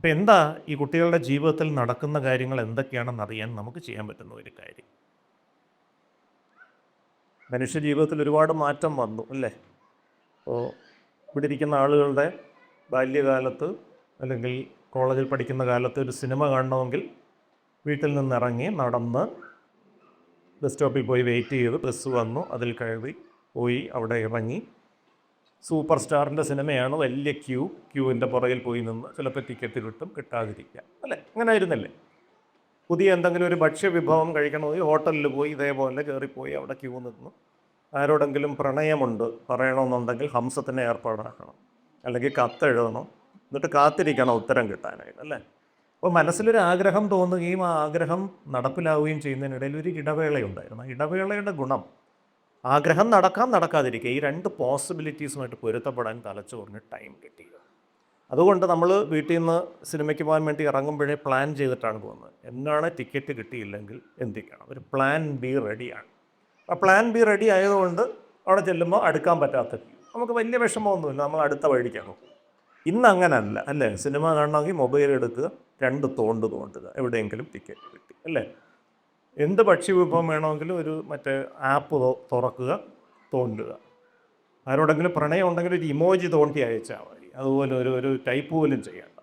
അപ്പം എന്താ ഈ കുട്ടികളുടെ ജീവിതത്തിൽ നടക്കുന്ന കാര്യങ്ങൾ എന്തൊക്കെയാണെന്ന് അറിയാൻ നമുക്ക് ചെയ്യാൻ പറ്റുന്ന ഒരു കാര്യം? മനുഷ്യ ജീവിതത്തിൽ ഒരുപാട് മാറ്റം വന്നു അല്ലേ? അപ്പോൾ ഇവിടെ ഇരിക്കുന്ന ആളുകളുടെ ബാല്യകാലത്ത് അല്ലെങ്കിൽ കോളേജിൽ പഠിക്കുന്ന കാലത്ത് ഒരു സിനിമ കാണണമെങ്കിൽ വീട്ടിൽ നിന്ന് ഇറങ്ങി നടന്ന് ബസ് സ്റ്റോപ്പിൽ പോയി വെയിറ്റ് ചെയ്ത് ബസ് വന്നു അതിൽ കയറി പോയി അവിടെ ഇറങ്ങി സൂപ്പർ സ്റ്റാറിന്റെ സിനിമയാണ് വലിയ ക്യൂ. ക്യൂവിന്റെ പുറകിൽ പോയി നിന്ന് ചിലപ്പോൾ ടിക്കറ്റ് കിട്ടും കിട്ടാതിരിക്കുക അല്ലേ? അങ്ങനെ ആയിരുന്നല്ലേ? പുതിയ എന്തെങ്കിലും ഒരു ഭക്ഷ്യവിഭവം കഴിക്കണമെങ്കിൽ ഹോട്ടലിൽ പോയി ഇതേപോലെ കയറിപ്പോയി അവിടെ ക്യൂ നിന്നു. ആരോടെങ്കിലും പ്രണയമുണ്ട് പറയണമെന്നുണ്ടെങ്കിൽ ഹംസത്തിനെ ഏർപ്പാടാക്കണം. അല്ലെങ്കിൽ കത്തെഴുതണം. എന്നിട്ട് കാത്തിരിക്കണം ഉത്തരം കിട്ടാനായിട്ട് അല്ലേ? അപ്പോൾ മനസ്സിലൊരു ആഗ്രഹം തോന്നുകയും ആ ആഗ്രഹം നടപ്പിലാവുകയും ചെയ്യുന്നതിനിടയിൽ ഒരു ഇടവേളയുണ്ടായിരുന്നു. ആ ഇടവേളയുടെ ഗുണം ആഗ്രഹം നടക്കാം നടക്കാതിരിക്കുക ഈ രണ്ട് പോസിബിലിറ്റീസുമായിട്ട് പൊരുത്തപ്പെടാൻ തലച്ചോറിന് ടൈം കിട്ടി അതുകൊണ്ട് നമ്മൾ വീട്ടിൽ നിന്ന് സിനിമയ്ക്ക് പോകാൻ വേണ്ടി ഇറങ്ങുമ്പോഴേ പ്ലാൻ ചെയ്തിട്ടാണ് പോകുന്നത്. എന്നാണ് ടിക്കറ്റ് കിട്ടിയില്ലെങ്കിൽ എന്ത് ചെയ്യണം? ഒരു പ്ലാൻ ബി റെഡിയാണ് ആ പ്ലാൻ ബി റെഡി ആയതുകൊണ്ട് അവിടെ ചെല്ലുമ്പോൾ അടുക്കാൻ പറ്റാത്ത നമുക്ക് വലിയ വിഷമമൊന്നുമില്ല. നമ്മൾ അടുത്ത വഴിക്കാണ് ഇന്ന് അങ്ങനല്ല അല്ലേ? സിനിമ കാണണമെങ്കിൽ മൊബൈൽ എടുക്കുക രണ്ട് തോണ്ട് തോണ്ടുക. എവിടെയെങ്കിലും ടിക്കറ്റ് കിട്ടി അല്ലേ? എന്ത് ഭക്ഷ്യവിഭവം വേണമെങ്കിലും ഒരു മറ്റേ ആപ്പ് തുറക്കുക തോണ്ടുക. ആരോടെങ്കിലും പ്രണയം ഉണ്ടെങ്കിൽ ഒരു ഇമോജി തോണ്ടി അയച്ചാൽ മതി. അതുപോലെ ഒരു ഒരു ടൈപ്പ് പോലും ചെയ്യേണ്ട.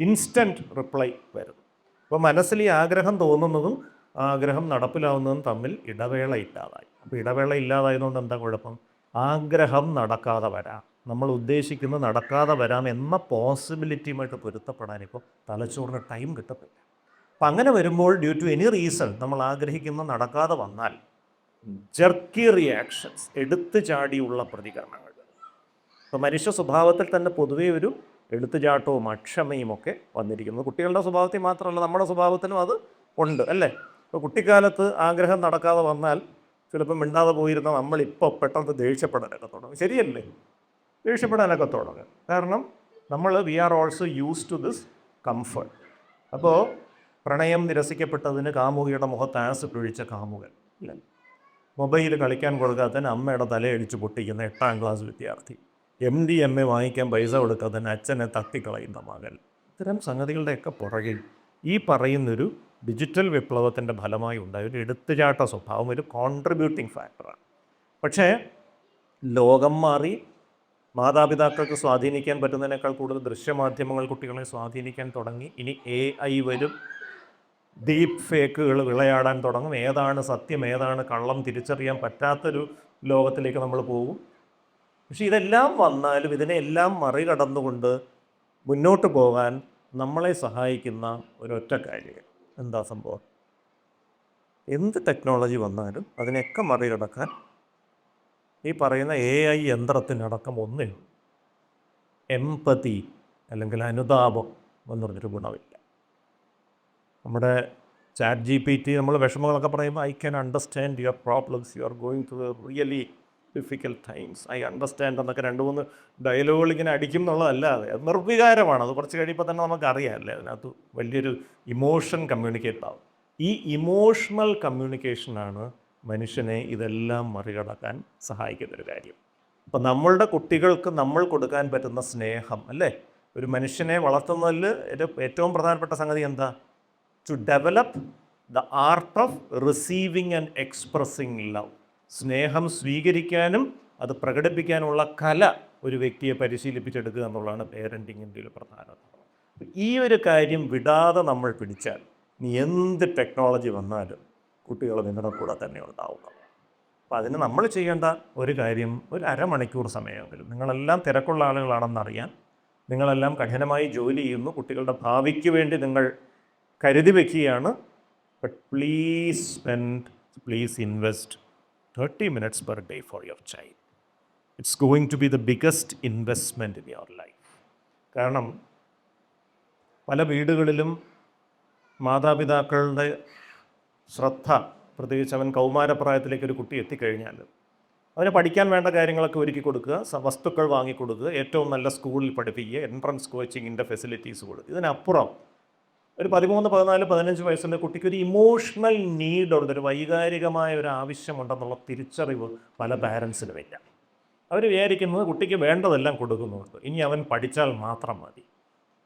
ഇൻസ്റ്റന്റ് റിപ്ലൈ വരുന്നു അപ്പോൾ മനസ്സിൽ ഈ ആഗ്രഹം തോന്നുന്നതും ആഗ്രഹം നടപ്പിലാവുന്നതും തമ്മിൽ ഇടവേള ഇല്ലാതായി. അപ്പോൾ ഇടവേള ഇല്ലാതായതുകൊണ്ട് എന്താ കുഴപ്പം? ആഗ്രഹം നടക്കാതെ വരാം. നമ്മൾ ഉദ്ദേശിക്കുന്നത് നടക്കാതെ വരാം എന്ന പോസിബിലിറ്റിയുമായിട്ട് പൊരുത്തപ്പെടാൻ ഇപ്പോൾ തലച്ചോറിന് ടൈം കിട്ടത്തില്ല. അങ്ങനെ വരുമ്പോൾ ഡ്യൂ ടു എനി റീസൺ നമ്മൾ ആഗ്രഹിക്കുന്ന നടക്കാതെ വന്നാൽ ജർക്കി റിയാക്ഷൻസ് എടുത്തു ചാടിയുള്ള പ്രതികരണങ്ങൾ. ഇപ്പോൾ മനുഷ്യ സ്വഭാവത്തിൽ തന്നെ പൊതുവേ ഒരു എടുത്തുചാട്ടവും അക്ഷമയും ഒക്കെ വന്നിരിക്കുന്നു കുട്ടികളുടെ സ്വഭാവത്തിൽ മാത്രമല്ല നമ്മുടെ സ്വഭാവത്തിനും അത് ഉണ്ട് അല്ലേ? ഇപ്പോൾ കുട്ടിക്കാലത്ത് ആഗ്രഹം നടക്കാതെ വന്നാൽ ചിലപ്പോൾ മിണ്ടാതെ പോയിരുന്ന നമ്മളിപ്പോൾ പെട്ടെന്ന് ദേഷ്യപ്പെടാനൊക്കെ തുടങ്ങും. ശരിയല്ലേ? ദേഷ്യപ്പെടാനൊക്കെ തുടങ്ങും. കാരണം നമ്മൾ we are also use to this comfort അപ്പോൾ പ്രണയം നിരസിക്കപ്പെട്ടതിന് കാമുകിയുടെ മുഖത്ത് ആസിഡ് ഒഴിച്ച കാമുകൻ. ഇല്ല. മൊബൈൽ കളിക്കാൻ കൊടുക്കാത്തതിന് അമ്മയുടെ തലയടിച്ച് പൊട്ടിക്കുന്ന എട്ടാം ക്ലാസ് വിദ്യാർത്ഥി. എം ഡി എം എ വാങ്ങിക്കാൻ പൈസ കൊടുക്കാത്തതിന് അച്ഛനെ തട്ടിക്കളയുന്ന മകൻ. ഇത്തരം സംഗതികളുടെയൊക്കെ പുറകിൽ ഈ പറയുന്നൊരു ഡിജിറ്റൽ വിപ്ലവത്തിന്റെ ഫലമായി ഉണ്ടായ ഒരു എടുത്തുചാട്ട സ്വഭാവം ഒരു കോൺട്രിബ്യൂട്ടിംഗ് ഫാക്ടറാണ് പക്ഷേ ലോകം മാറി മാതാപിതാക്കൾക്ക് സ്വാധീനിക്കാൻ പറ്റുന്നതിനേക്കാൾ കൂടുതൽ ദൃശ്യമാധ്യമങ്ങൾ കുട്ടികളെ സ്വാധീനിക്കാൻ തുടങ്ങി. ഇനി എ ഐ വരും. ഡീപ്പ് ഫേക്കുകൾ വിളയാടാൻ തുടങ്ങും. ഏതാണ് സത്യം ഏതാണ് കള്ളം തിരിച്ചറിയാൻ പറ്റാത്തൊരു ലോകത്തിലേക്ക് നമ്മൾ പോകും പക്ഷെ ഇതെല്ലാം വന്നാലും ഇതിനെല്ലാം മറികടന്നുകൊണ്ട് മുന്നോട്ട് പോകാൻ നമ്മളെ സഹായിക്കുന്ന ഒരൊറ്റ കാര്യം. എന്താ സംഭവം? എന്ത് ടെക്നോളജി വന്നാലും അതിനെയൊക്കെ മറികടക്കാൻ ഈ പറയുന്ന എ ഐ യന്ത്രത്തിനടക്കം ഒന്നേ എംപതി അല്ലെങ്കിൽ അനുതാപം എന്ന് പറഞ്ഞൊരു ഗുണമില്ല നമ്മുടെ ചാറ്റ് ജി പി ടി നമ്മൾ വിഷമങ്ങളൊക്കെ പറയുമ്പോൾ I can understand your problems you are going to really difficult times I understand എന്നൊക്കെ രണ്ട് മൂന്ന് ഡയലോഗുകൾ ഇങ്ങനെ അടിക്കും എന്നുള്ളതല്ലാതെ അത് നിർവികാരമാണ്. അത് കുറച്ച് കഴിയുമ്പോൾ തന്നെ നമുക്ക് അല്ലേ അതിനകത്ത് വലിയൊരു ഇമോഷൻ കമ്മ്യൂണിക്കേറ്റ് ആവും. ഈ ഇമോഷണൽ കമ്മ്യൂണിക്കേഷനാണ് മനുഷ്യനെ ഇതെല്ലാം മറികടക്കാൻ സഹായിക്കുന്നൊരു കാര്യം. അപ്പം നമ്മളുടെ കുട്ടികൾക്ക് നമ്മൾ കൊടുക്കാൻ പറ്റുന്ന സ്നേഹം അല്ലേ? ഒരു മനുഷ്യനെ വളർത്തുന്നതിൽ ഏറ്റവും പ്രധാനപ്പെട്ട സംഗതി എന്താ? To develop the art of receiving and expressing love സ്നേഹം സ്വീകരിക്കാനും അത് പ്രകടിപ്പിക്കാനുള്ള കല ഒരു വ്യക്തിയെ പരിശീലിപ്പിച്ചെടുക്കുക എന്നുള്ളതാണ് പേരന്റിങ്ങിന്റെ ഒരു പ്രധാന ഈ ഒരു കാര്യം വിടാതെ നമ്മൾ പിടിച്ചാൽ നീ എന്ത് ടെക്നോളജി വന്നാലും കുട്ടികൾ നിങ്ങളുടെ കൂടെ തന്നെ ഉണ്ടാവുക അപ്പം അതിന് നമ്മൾ ചെയ്യേണ്ട ഒരു കാര്യം ഒരു അരമണിക്കൂർ സമയമെങ്കിലും നിങ്ങളെല്ലാം തിരക്കുള്ള ആളുകളാണെന്നറിയാൻ നിങ്ങളെല്ലാം കഠിനമായി ജോലി ചെയ്യുന്നു. കുട്ടികളുടെ ഭാവിക്ക് വേണ്ടി നിങ്ങൾ കരുതി വയ്ക്കുകയാണ് but please spend please invest thirty minutes per day for your child it's going to be the biggest investment in your life കാരണം പല വീടുകളിലും മാതാപിതാക്കളുടെ ശ്രദ്ധ പ്രത്യേകിച്ച് അവൻ കൗമാരപ്രായത്തിലേക്ക് ഒരു കുട്ടി എത്തിക്കഴിഞ്ഞാൽ അവന് പഠിക്കാൻ വേണ്ട കാര്യങ്ങളൊക്കെ ഒരുക്കി കൊടുക്കുക വസ്തുക്കൾ വാങ്ങിക്കൊടുക്കുക ഏറ്റവും നല്ല സ്കൂളിൽ പഠിപ്പിക്കുക എൻട്രൻസ് കോച്ചിങ്ങിന്റെ ഫെസിലിറ്റീസ് കൊടുക്കുക. ഇതിനപ്പുറം ഒരു പതിമൂന്ന് പതിനാല് പതിനഞ്ച് വയസ്സിന്റെ കുട്ടിക്ക് ഒരു ഇമോഷണൽ നീഡ് ഉണ്ട് ഒരു വൈകാരികമായ ഒരു ആവശ്യമുണ്ടെന്നുള്ള തിരിച്ചറിവ് പല പാരൻസിനുമില്ല അവർ വിചാരിക്കുന്നത് കുട്ടിക്ക് വേണ്ടതെല്ലാം കൊടുക്കുന്നുണ്ട്. ഇനി അവൻ പഠിച്ചാൽ മാത്രം മതി.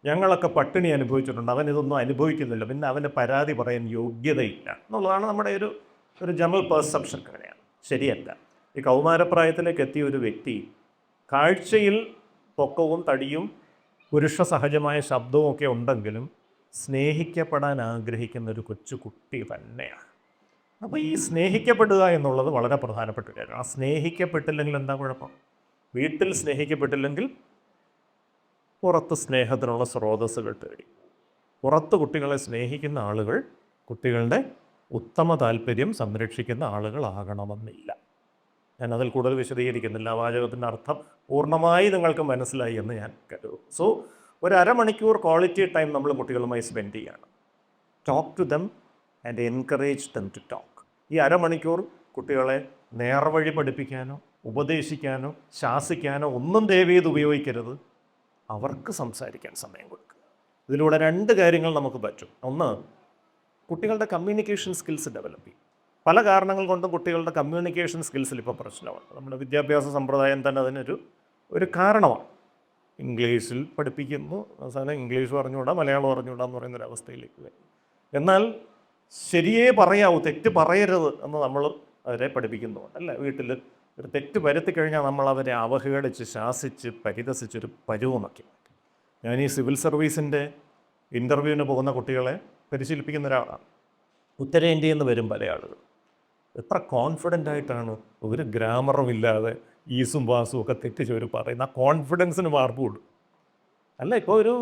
ഞങ്ങളൊക്കെ പട്ടിണി അനുഭവിച്ചിട്ടുണ്ട്. അവൻ ഇതൊന്നും അനുഭവിക്കുന്നില്ല. പിന്നെ അവന് പരാതി പറയാൻ യോഗ്യതയില്ല എന്നുള്ളതാണ് നമ്മുടെ ഒരു ഒരു ജനറൽ പെർസെപ്ഷൻ അങ്ങനെയാണ് ശരിയല്ല. ഈ കൗമാരപ്രായത്തിലേക്ക് എത്തിയ ഒരു വ്യക്തി കാഴ്ചയിൽ പൊക്കവും തടിയും പുരുഷ സഹജമായ ശബ്ദവും ഒക്കെ ഉണ്ടെങ്കിലും സ്നേഹിക്കപ്പെടാൻ ആഗ്രഹിക്കുന്ന ഒരു കൊച്ചു കുട്ടി തന്നെയാണ്. അപ്പോൾ ഈ സ്നേഹിക്കപ്പെടുക എന്നുള്ളത് വളരെ പ്രധാനപ്പെട്ട കാര്യം. ആ സ്നേഹിക്കപ്പെട്ടില്ലെങ്കിൽ എന്താ കുഴപ്പം? വീട്ടിൽ സ്നേഹിക്കപ്പെട്ടില്ലെങ്കിൽ പുറത്ത് സ്നേഹത്തിനുള്ള സ്രോതസ്സുകൾ തേടി പുറത്ത് കുട്ടികളെ സ്നേഹിക്കുന്ന ആളുകൾ കുട്ടികളുടെ ഉത്തമ താല്പര്യം സംരക്ഷിക്കുന്ന ആളുകളാകണമെന്നില്ല. ഞാൻ അതിൽ കൂടുതൽ വിശദീകരിക്കുന്നില്ല. വാചകത്തിന്റെ അർത്ഥം പൂർണമായി നിങ്ങൾക്ക് മനസ്സിലായി എന്ന് ഞാൻ കരുതുന്നു. സോ ഒരു അരമണിക്കൂർ ക്വാളിറ്റി ടൈം നമ്മൾ കുട്ടികളുമായി സ്പെൻഡ് ചെയ്യണം. Talk to them and encourage them to talk ഈ അരമണിക്കൂർ കുട്ടികളെ നേർവഴി പഠിപ്പിക്കാനോ ഉപദേശിക്കാനോ ശാസിക്കാനോ ഒന്നും ദയവ് ഉപയോഗിക്കരുത്. അവർക്ക് സംസാരിക്കാൻ സമയം കൊടുക്കുക. ഇതിലൂടെ രണ്ട് കാര്യങ്ങൾ നമുക്ക് പറ്റും. ഒന്ന് കുട്ടികളുടെ കമ്മ്യൂണിക്കേഷൻ സ്കിൽസ് ഡെവലപ്പ് ചെയ്യും. പല കാരണങ്ങൾ കൊണ്ടും കുട്ടികളുടെ കമ്മ്യൂണിക്കേഷൻ സ്കിൽസിൽ ഇപ്പോൾ പ്രശ്നമാണ്. നമ്മുടെ വിദ്യാഭ്യാസ സമ്പ്രദായം തന്നെ അതിനൊരു ഒരു കാരണമാണ്. ഇംഗ്ലീഷിൽ പഠിപ്പിക്കുന്നു. അവസാനം ഇംഗ്ലീഷ് പറഞ്ഞുകൂടാ മലയാളം പറഞ്ഞുകൂടാ എന്ന് പറയുന്ന ഒരു അവസ്ഥയിലേക്ക് വരും. എന്നാൽ ശരിയേ പറയാവൂ തെറ്റ് പറയരുത് എന്ന് നമ്മൾ അവരെ പഠിപ്പിക്കുന്നുണ്ട് അല്ലേ? വീട്ടിൽ ഒരു തെറ്റ് വരുത്തി കഴിഞ്ഞാൽ നമ്മൾ അവരെ അവഹേളിച്ച് ശാസിച്ച് പരിതസിച്ചൊരു പരുവമൊക്കെ ഞാൻ ഈ സിവിൽ സർവീസിന്റെ ഇന്റർവ്യൂവിന് പോകുന്ന കുട്ടികളെ പരിശീലിപ്പിക്കുന്ന ഒരാളാണ്. ഉത്തരേന്ത്യയിൽ നിന്ന് വരും പല ആളുകൾ. എത്ര കോൺഫിഡന്റ് ആയിട്ടാണ് ഒരു ഗ്രാമറും ഇല്ലാതെ ഈസും വാസും ഒക്കെ തെറ്റിച്ച് അവർ പറയുന്ന. ആ കോൺഫിഡൻസിന് മാർക്ക് കൂടും അല്ല ഇപ്പോൾ ഒരു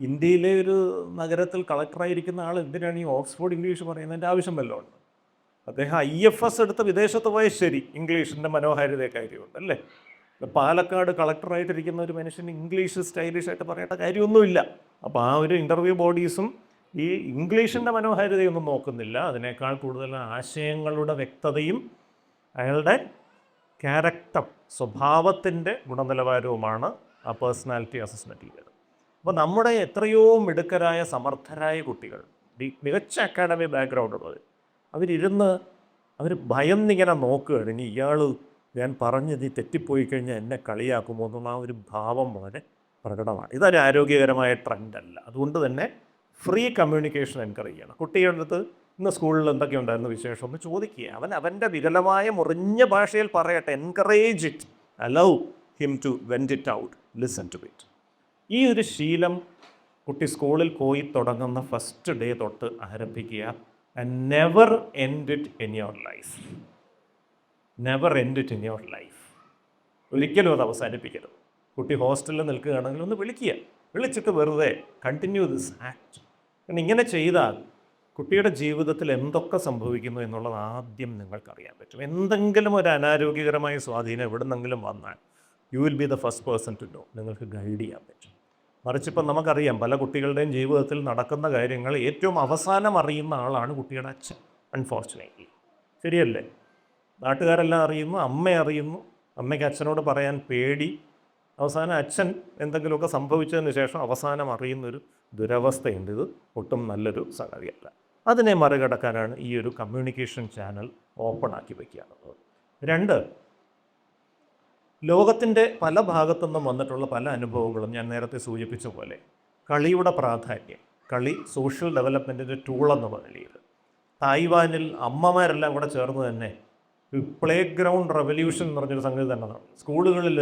ഇന്ത്യയിലെ ഒരു നഗരത്തിൽ കളക്ടറായിരിക്കുന്ന ആൾ എന്തിനാണ് ഈ ഓക്സ്ഫോർഡ് ഇംഗ്ലീഷ് പറയുന്നതിന്റെ ആവശ്യം വല്ലതും അദ്ദേഹം ഐ എഫ് എസ് എടുത്ത് വിദേശത്ത് പോയ ശരി ഇംഗ്ലീഷിന്റെ മനോഹാരിതയെ കാര്യമുണ്ട് അല്ലേ? പാലക്കാട് കളക്ടറായിട്ടിരിക്കുന്ന ഒരു മനുഷ്യൻ ഇംഗ്ലീഷ് സ്റ്റൈലിഷ് ആയിട്ട് പറയേണ്ട കാര്യമൊന്നുമില്ല. അപ്പോൾ ആ ഒരു ഇന്റർവ്യൂ ബോഡീസും ഈ ഇംഗ്ലീഷിന്റെ മനോഹാരിതയൊന്നും നോക്കുന്നില്ല. അതിനേക്കാൾ കൂടുതൽ ആശയങ്ങളുടെ വ്യക്തതയും അയാളുടെ ക്യാരക്ടർ സ്വഭാവത്തിന്റെ ഗുണനിലവാരവുമാണ് ആ പേഴ്സണാലിറ്റി അസസ്മെന്റ് ചെയ്യുന്നത് അപ്പോൾ നമ്മുടെ എത്രയോ മിടുക്കരായ സമർത്ഥരായ കുട്ടികൾ മികച്ച അക്കാഡമി ബാക്ക്ഗ്രൗണ്ട് ഉള്ളത് അവരിരുന്ന് അവർ ഭയന്നിങ്ങനെ നോക്കുകയാണ്. ഇനി ഇയാൾ ഞാൻ പറഞ്ഞത് നീ തെറ്റിപ്പോയി കഴിഞ്ഞാൽ എന്നെ കളിയാക്കുമോ എന്നുള്ള ആ ഒരു ഭാവം വളരെ പ്രകടമാണ്. ഇതൊരു ആരോഗ്യകരമായ ട്രെൻഡല്ല അതുകൊണ്ട് തന്നെ ഫ്രീ കമ്മ്യൂണിക്കേഷൻ എൻകറേജ് ചെയ്യണം. കുട്ടികളുടെ അടുത്ത് ഇന്ന് സ്കൂളിൽ എന്തൊക്കെ ഉണ്ടായിരുന്നു വിശേഷം? ഒന്ന് ചോദിക്കുക അവൻ അവന്റെ വികലമായ മുറിഞ്ഞ ഭാഷയിൽ പറയട്ടെ. Encourage it allow him to vent it out listen to it ഈ ഒരു ശീലം കുട്ടി സ്കൂളിൽ പോയി തുടങ്ങുന്ന ഫസ്റ്റ് ഡേ തൊട്ട് ആരംഭിക്കുക. And never end it in your life never end it in your life ഒരിക്കലും അത് അവസാനിപ്പിക്കരുത്. കുട്ടി ഹോസ്റ്റലിൽ നിൽക്കുകയാണെങ്കിൽ ഒന്ന് വിളിക്കുക. വിളിച്ചിട്ട് വെറുതെ കണ്ടിന്യൂ ദിസ് ആക്ട് കാരണം ഇങ്ങനെ ചെയ്താൽ കുട്ടിയുടെ ജീവിതത്തിൽ എന്തൊക്കെ സംഭവിക്കുന്നു എന്നുള്ളത് ആദ്യം നിങ്ങൾക്കറിയാൻ പറ്റും. എന്തെങ്കിലും ഒരു അനാരോഗ്യകരമായ സ്വാധീനം എവിടെന്നെങ്കിലും വന്നാൽ you will be the first person to know നിങ്ങൾക്ക് ഗൈഡ് ചെയ്യാൻ പറ്റും. മറിച്ചിപ്പം നമുക്കറിയാം പല കുട്ടികളുടെയും ജീവിതത്തിൽ നടക്കുന്ന കാര്യങ്ങൾ ഏറ്റവും അവസാനം അറിയുന്ന ആളാണ് കുട്ടിയുടെ അച്ഛൻ അൺഫോർച്ചുനേറ്റ്ലി ശരിയല്ലേ? നാട്ടുകാരെല്ലാം അറിയുന്നു അമ്മ അറിയുന്നു. അമ്മയ്ക്ക് അച്ഛനോട് പറയാൻ പേടി അവസാനം അച്ഛൻ എന്തെങ്കിലുമൊക്കെ സംഭവിച്ചതിന് ശേഷം അവസാനം അറിയുന്നൊരു ദുരവസ്ഥയുണ്ട്. ഇത് ഒട്ടും നല്ലൊരു സംഗതിയല്ല. അതിനെ മറികടക്കാനാണ് ഈ ഒരു കമ്മ്യൂണിക്കേഷൻ ചാനൽ ഓപ്പൺ ആക്കി വയ്ക്കുകയാണുള്ളത് രണ്ട് ലോകത്തിന്റെ പല ഭാഗത്തു നിന്നും വന്നിട്ടുള്ള പല അനുഭവങ്ങളും ഞാൻ നേരത്തെ സൂചിപ്പിച്ച പോലെ കളിയുടെ പ്രാധാന്യം കളി സോഷ്യൽ ഡെവലപ്മെന്റിന്റെ എന്ന നിലയിൽ തായ്വാനിൽ അമ്മമാരെല്ലാം കൂടെ ചേർന്ന് തന്നെ പ്ലേ ഗ്രൗണ്ട് റെവല്യൂഷൻ എന്ന് പറഞ്ഞൊരു സംഗതി തന്നെ സ്കൂളുകളിൽ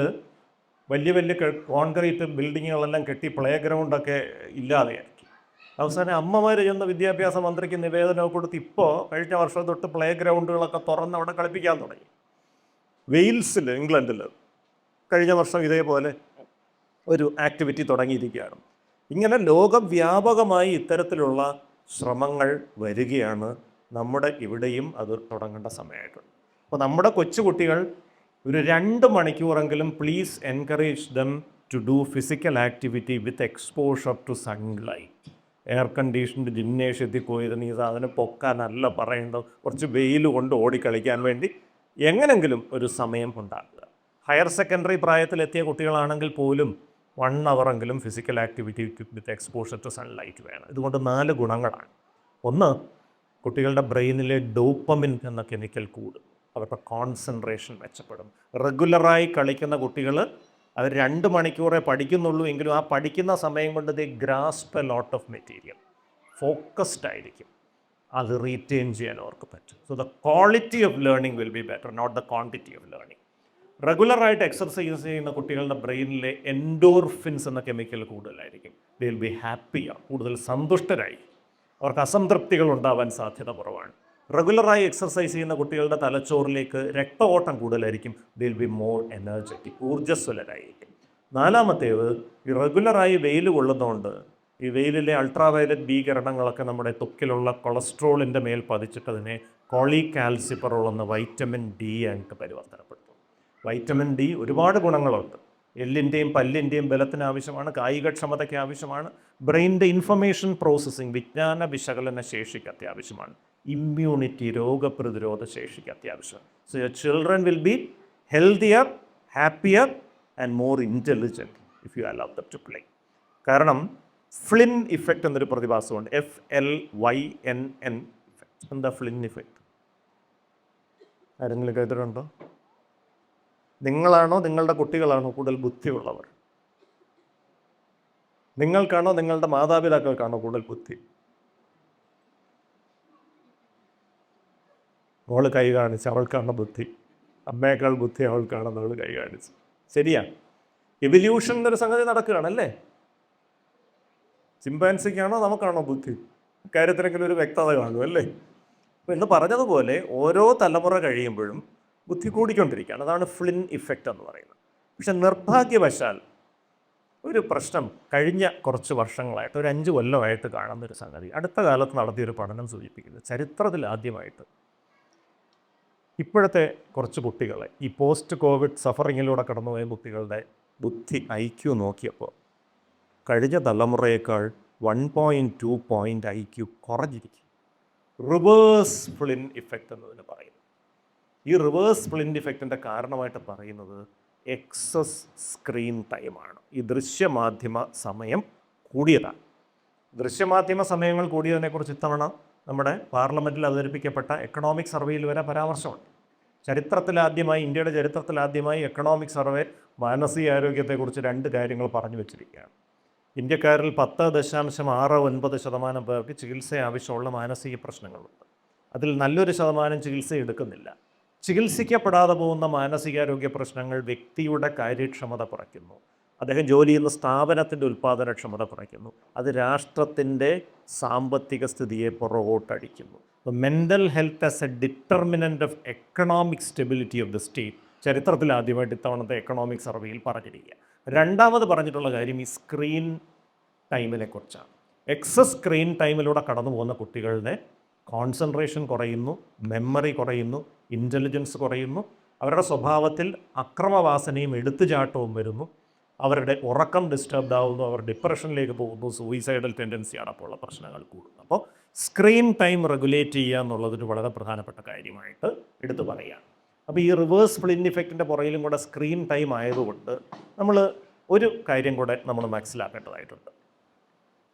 വലിയ വലിയ കോൺക്രീറ്റ് ബിൽഡിങ്ങുകളെല്ലാം കെട്ടി പ്ലേ ഗ്രൗണ്ടൊക്കെ ഇല്ലാതെയാക്കി അവസാനം അമ്മമാർ ചെന്ന വിദ്യാഭ്യാസ മന്ത്രിക്ക് നിവേദനമൊക്കെ കൊടുത്ത് ഇപ്പോൾ കഴിഞ്ഞ വർഷം തൊട്ട് പ്ലേ ഗ്രൗണ്ടുകളൊക്കെ തുറന്ന് അവിടെ കളിപ്പിക്കാൻ തുടങ്ങി. വെയിൽസിൽ ഇംഗ്ലണ്ടിൽ കഴിഞ്ഞ വർഷം ഇതേപോലെ ഒരു ആക്ടിവിറ്റി തുടങ്ങിയിരിക്കുകയാണ്. ഇങ്ങനെ ലോകവ്യാപകമായി ഇത്തരത്തിലുള്ള ശ്രമങ്ങൾ വരികയാണ് നമ്മുടെ ഇവിടെയും അത് തുടങ്ങേണ്ട സമയമായിട്ടുണ്ട്. അപ്പോൾ നമ്മുടെ കൊച്ചുകുട്ടികൾ ഒരു രണ്ട് മണിക്കൂറെങ്കിലും please encourage them to do physical activity with exposure to sunlight air conditioned ജിംനേഷ്യത്തിൽ പോയിരുന്ന് ഈ സാധനം പൊക്കാനല്ല പറയേണ്ടത്. കുറച്ച് വെയിൽ കൊണ്ട് ഓടിക്കളിക്കാൻ വേണ്ടി എങ്ങനെങ്കിലും ഒരു സമയം ഉണ്ടാക്കുക. ഹയർ സെക്കൻഡറി പ്രായത്തിലെത്തിയ കുട്ടികളാണെങ്കിൽ പോലും one അവറെങ്കിലും physical activity with exposure to sunlight വേണം. ഇതുകൊണ്ട് നാല് ഗുണങ്ങളാണ്. ഒന്ന് കുട്ടികളുടെ ബ്രെയിനിലെ ഡോപ്പമിൻ എന്ന കെമിക്കൽ കൂടും. അവരുടെ കോൺസെൻട്രേഷൻ മെച്ചപ്പെടും. റെഗുലറായി കളിക്കുന്ന കുട്ടികൾ അവർ രണ്ട് മണിക്കൂറേ പഠിക്കുന്നുള്ളൂ എങ്കിലും ആ പഠിക്കുന്ന സമയം കൊണ്ട് they grasp a lot of material focused ആയിരിക്കും. അത് റീറ്റെയിൻ ചെയ്യാൻ അവർക്ക് പറ്റും. So the quality of learning will be better not the quantity of learning റെഗുലറായിട്ട് എക്സർസൈസ് ചെയ്യുന്ന കുട്ടികളുടെ ബ്രെയിനിലെ എൻഡോർഫിൻസ് എന്ന കെമിക്കൽ കൂടുതലായിരിക്കും. ദേ വിൽ ബി ഹാപ്പിയാണ് കൂടുതൽ സന്തുഷ്ടരായി. അവർക്ക് അസംതൃപ്തികൾ ഉണ്ടാവാൻ സാധ്യത കുറവാണ്. റെഗുലറായി എക്സർസൈസ് ചെയ്യുന്ന കുട്ടികളുടെ തലച്ചോറിലേക്ക് രക്തഓട്ടം കൂടുതലായിരിക്കും. ദിൽ ബി മോർ എനർജറ്റിക് ഊർജസ്വലരായിരിക്കും. നാലാമത്തേത് ഈ റെഗുലറായി വെയിൽ കൊള്ളുന്നതുകൊണ്ട് ഈ വെയിലിലെ അൾട്രാവയലറ്റ് ബീകരണങ്ങളൊക്കെ നമ്മുടെ തൊക്കിലുള്ള കൊളസ്ട്രോളിന്റെ മേൽ പതിച്ചിട്ട് അതിനെ കോളി കോളികാൽസിപ്പറോൾ എന്ന വൈറ്റമിൻ ഡി ആയിട്ട് പരിവർത്തനപ്പെടുത്തും വൈറ്റമിൻ ഡി ഒരുപാട് ഗുണങ്ങളുണ്ട്. എല്ലിന്റെയും പല്ലിന്റെയും ബലത്തിന് ആവശ്യമാണ് കായികക്ഷമതയ്ക്ക് ആവശ്യമാണ് ബ്രെയിനിന്റെ ഇൻഫർമേഷൻ പ്രോസസ്സിംഗ് വിജ്ഞാന വിശകലന ശേഷിക്ക് അത്യാവശ്യമാണ്. ഇമ്മ്യൂണിറ്റി രോഗപ്രതിരോധ ശേഷിക്ക് അത്യാവശ്യം. So your children will be healthier happier and more intelligent if you allow them to play കാരണം ഫ്ലിൻ ഇഫക്റ്റ് എന്നൊരു പ്രതിഭാസമുണ്ട്. F L Y N N effect എന്താ ഫ്ലിൻ ഇഫക്റ്റ് ആരെങ്കിലും കേട്ടിട്ടുണ്ടോ? നിങ്ങളാണോ നിങ്ങളുടെ കുട്ടികളാണോ കൂടുതൽ ബുദ്ധിയുള്ളവർ? നിങ്ങൾക്കാണോ നിങ്ങളുടെ മാതാപിതാക്കൾക്കാണോ കൂടുതൽ ബുദ്ധി? മോൾ കൈ കാണിച്ച് അവൾക്കാണ് ബുദ്ധി. അമ്മയേക്കാൾ ബുദ്ധി അവൾക്കാണെന്ന് അവൾ കൈ കാണിച്ചു. ശരിയാ. എവല്യൂഷൻ എന്നൊരു സംഗതി നടക്കുകയാണല്ലേ? ചിമ്പാൻസിക്കാണോ നമുക്കാണോ ബുദ്ധി? കാര്യത്തിനെങ്കിലും ഒരു വ്യക്തത കാണും അല്ലേ? അപ്പോൾ ഇന്ന് പറഞ്ഞതുപോലെ ഓരോ തലമുറ കഴിയുമ്പോഴും ബുദ്ധി കൂടിക്കൊണ്ടിരിക്കുകയാണ്. അതാണ് ഫ്ലിൻ ഇഫക്റ്റ് എന്ന് പറയുന്നത്. പക്ഷെ നിർഭാഗ്യവശാൽ ഒരു പ്രശ്നം കഴിഞ്ഞ കുറച്ച് വർഷങ്ങളായിട്ട് ഒരു അഞ്ച് കൊല്ലമായിട്ട് കാണുന്ന ഒരു സംഗതി. അടുത്ത കാലത്ത് നടത്തിയൊരു പഠനം സൂചിപ്പിക്കുന്നത് ചരിത്രത്തിൽ ആദ്യമായിട്ട് ഇപ്പോഴത്തെ കുറച്ച് കുട്ടികളെ ഈ പോസ്റ്റ് കോവിഡ് സഫറിങ്ങിലൂടെ കടന്നുപോയ കുട്ടികളുടെ ബുദ്ധി ഐ ക്യു നോക്കിയപ്പോൾ കഴിഞ്ഞ തലമുറയേക്കാൾ one point two point I Q കുറഞ്ഞിരിക്കും reverse Flynn effect എന്നതിന് പറയുന്നു. ഈ റിവേഴ്സ് ഫ്ലിൻ ഇഫക്റ്റിന്റെ കാരണമായിട്ട് പറയുന്നത് എക്സസ് സ്ക്രീൻ ടൈമാണ് ഈ ദൃശ്യമാധ്യമ സമയം കൂടിയതാണ്. ദൃശ്യമാധ്യമ സമയങ്ങൾ കൂടിയതിനെക്കുറിച്ച് ഇത്തവണ നമ്മുടെ പാർലമെന്റിൽ അവതരിപ്പിക്കപ്പെട്ട എക്കണോമിക് സർവേയിൽ വരെ പരാമർശമുണ്ട്. ചരിത്രത്തിലാദ്യമായി ഇന്ത്യയുടെ ചരിത്രത്തിലാദ്യമായി എക്കണോമിക് സർവേ മാനസികാരോഗ്യത്തെക്കുറിച്ച് രണ്ട് കാര്യങ്ങൾ പറഞ്ഞു വെച്ചിരിക്കുകയാണ്. ഇന്ത്യക്കാരിൽ പത്ത് ദശാംശം ആറ് ഒൻപത് ശതമാനം പേർക്ക് ചികിത്സ ആവശ്യമുള്ള മാനസിക പ്രശ്നങ്ങളുണ്ട്. അതിൽ നല്ലൊരു ശതമാനം ചികിത്സ എടുക്കുന്നില്ല. ചികിത്സിക്കപ്പെടാതെ പോകുന്ന മാനസികാരോഗ്യ പ്രശ്നങ്ങൾ വ്യക്തിയുടെ കാര്യക്ഷമത കുറയ്ക്കുന്നു. അദ്ദേഹം ജോലി ചെയ്യുന്ന സ്ഥാപനത്തിന്റെ ഉൽപ്പാദനക്ഷമത കുറയ്ക്കുന്നു. അത് രാഷ്ട്രത്തിന്റെ സാമ്പത്തിക സ്ഥിതിയെ പുറകോട്ടടിക്കുന്നു. അപ്പോൾ mental health as a determinant of economic stability of the state ചരിത്രത്തിൽ ആദ്യമായിട്ട് ഇത്തവണത്തെ എക്കണോമിക് സർവേയിൽ പറഞ്ഞിരിക്കുക. രണ്ടാമത് പറഞ്ഞിട്ടുള്ള കാര്യം ഈ സ്ക്രീൻ ടൈമിനെ കുറിച്ചാണ്. എക്സസ് സ്ക്രീൻ ടൈമിലൂടെ കടന്നു പോകുന്ന കുട്ടികളുടെ കോൺസെൻട്രേഷൻ കുറയുന്നു മെമ്മറി കുറയുന്നു ഇന്റലിജൻസ് കുറയുന്നു അവരുടെ സ്വഭാവത്തിൽ അക്രമവാസനയും എടുത്തുചാട്ടവും വരുന്നു. അവരുടെ ഉറക്കം ഡിസ്റ്റർബ്ഡ് ആവുന്നു അവർ ഡിപ്രഷനിലേക്ക് പോകുന്നു സൂയിസൈഡൽ ടെൻഡൻസിയാണ് അപ്പോൾ ഉള്ള പ്രശ്നങ്ങൾ കൂടുന്നത്. അപ്പോൾ സ്ക്രീൻ ടൈം റെഗുലേറ്റ് ചെയ്യുക എന്നുള്ളതൊരു വളരെ പ്രധാനപ്പെട്ട കാര്യമായിട്ട് എടുത്തു പറയുകയാണ്. അപ്പോൾ ഈ റിവേഴ്സ് ഫ്ലിൻ ഇഫക്റ്റിന്റെ പുറയിലും കൂടെ സ്ക്രീൻ ടൈം ആയതുകൊണ്ട് നമ്മൾ ഒരു കാര്യം കൂടെ നമ്മൾ മനസ്സിലാക്കേണ്ടതായിട്ടുണ്ട്.